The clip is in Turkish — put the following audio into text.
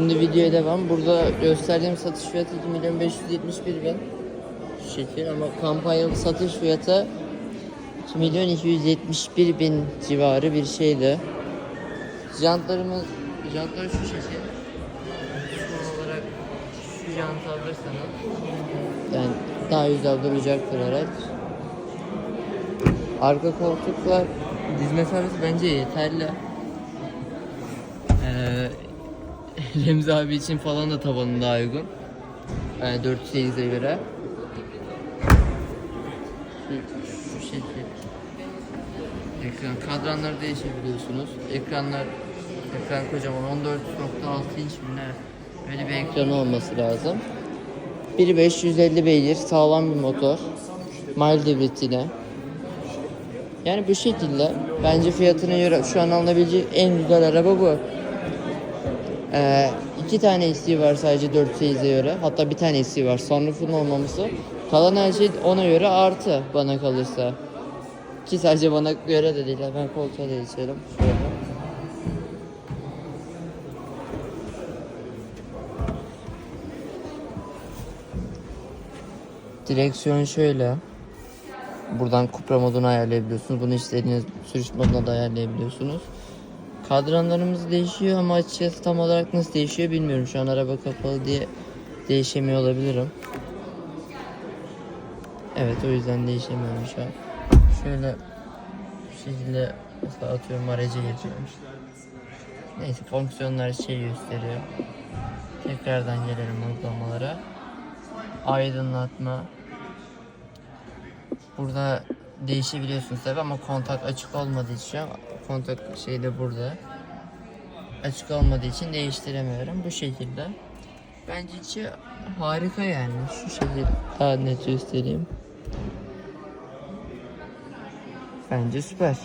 Şimdi videoya devam. Burada gösterdiğim satış fiyatı 2 milyon 571 bin şekil ama kampanyalı satış fiyatı 2 milyon 271 bin civarı bir şeydi. Jantlarımız, jantlar şu şekil. Son olarak şu jant alırsanız yani daha güzel duracaktır araç. Arka koltuklar diz mesafesi bence yeterli. Remzi abi için falan da tavanı daha uygun. Yani 408'e göre. Şu, şekil. Ekran kadranları değişebiliyorsunuz. Ekranlar ekran kocaman 14.6 inç mi ne? Öyle bir ekranı olması lazım. 1550 beygir sağlam bir motor. Mild hibrit ile. Yani bu şekilde bence fiyatına şu an alınabilecek en güzel araba bu. Ee, iki tane isteği var sadece 4 8'e göre. Hatta bir tane isteği var. Sunroof'un olmaması. Kalan her şey ona göre artı bana kalırsa. Ki sadece bana göre de değil. Ben koltuğa da geçelim. Direksiyon şöyle. Buradan Cupra modunu ayarlayabiliyorsunuz. Bunu istediğiniz sürüş moduna da ayarlayabiliyorsunuz. Kadranlarımız değişiyor ama açıkçası tam olarak nasıl değişiyor bilmiyorum. Şu an araba kapalı diye değişemiyor olabilirim. Evet o yüzden değişemiyorum şu an. Şöyle bu şekilde mesela atıyorum araca geçiyorum. Neyse fonksiyonlar şey gösteriyor. Tekrardan gelelim uygulamalara. Aydınlatma. Burada değişebiliyorsunuz tabi ama kontak açık olmadığı için kontak şey de burada. Açık olmadığı için değiştiremiyorum bu şekilde. Bence içi harika yani şu şekilde daha net göstereyim. Bence süper.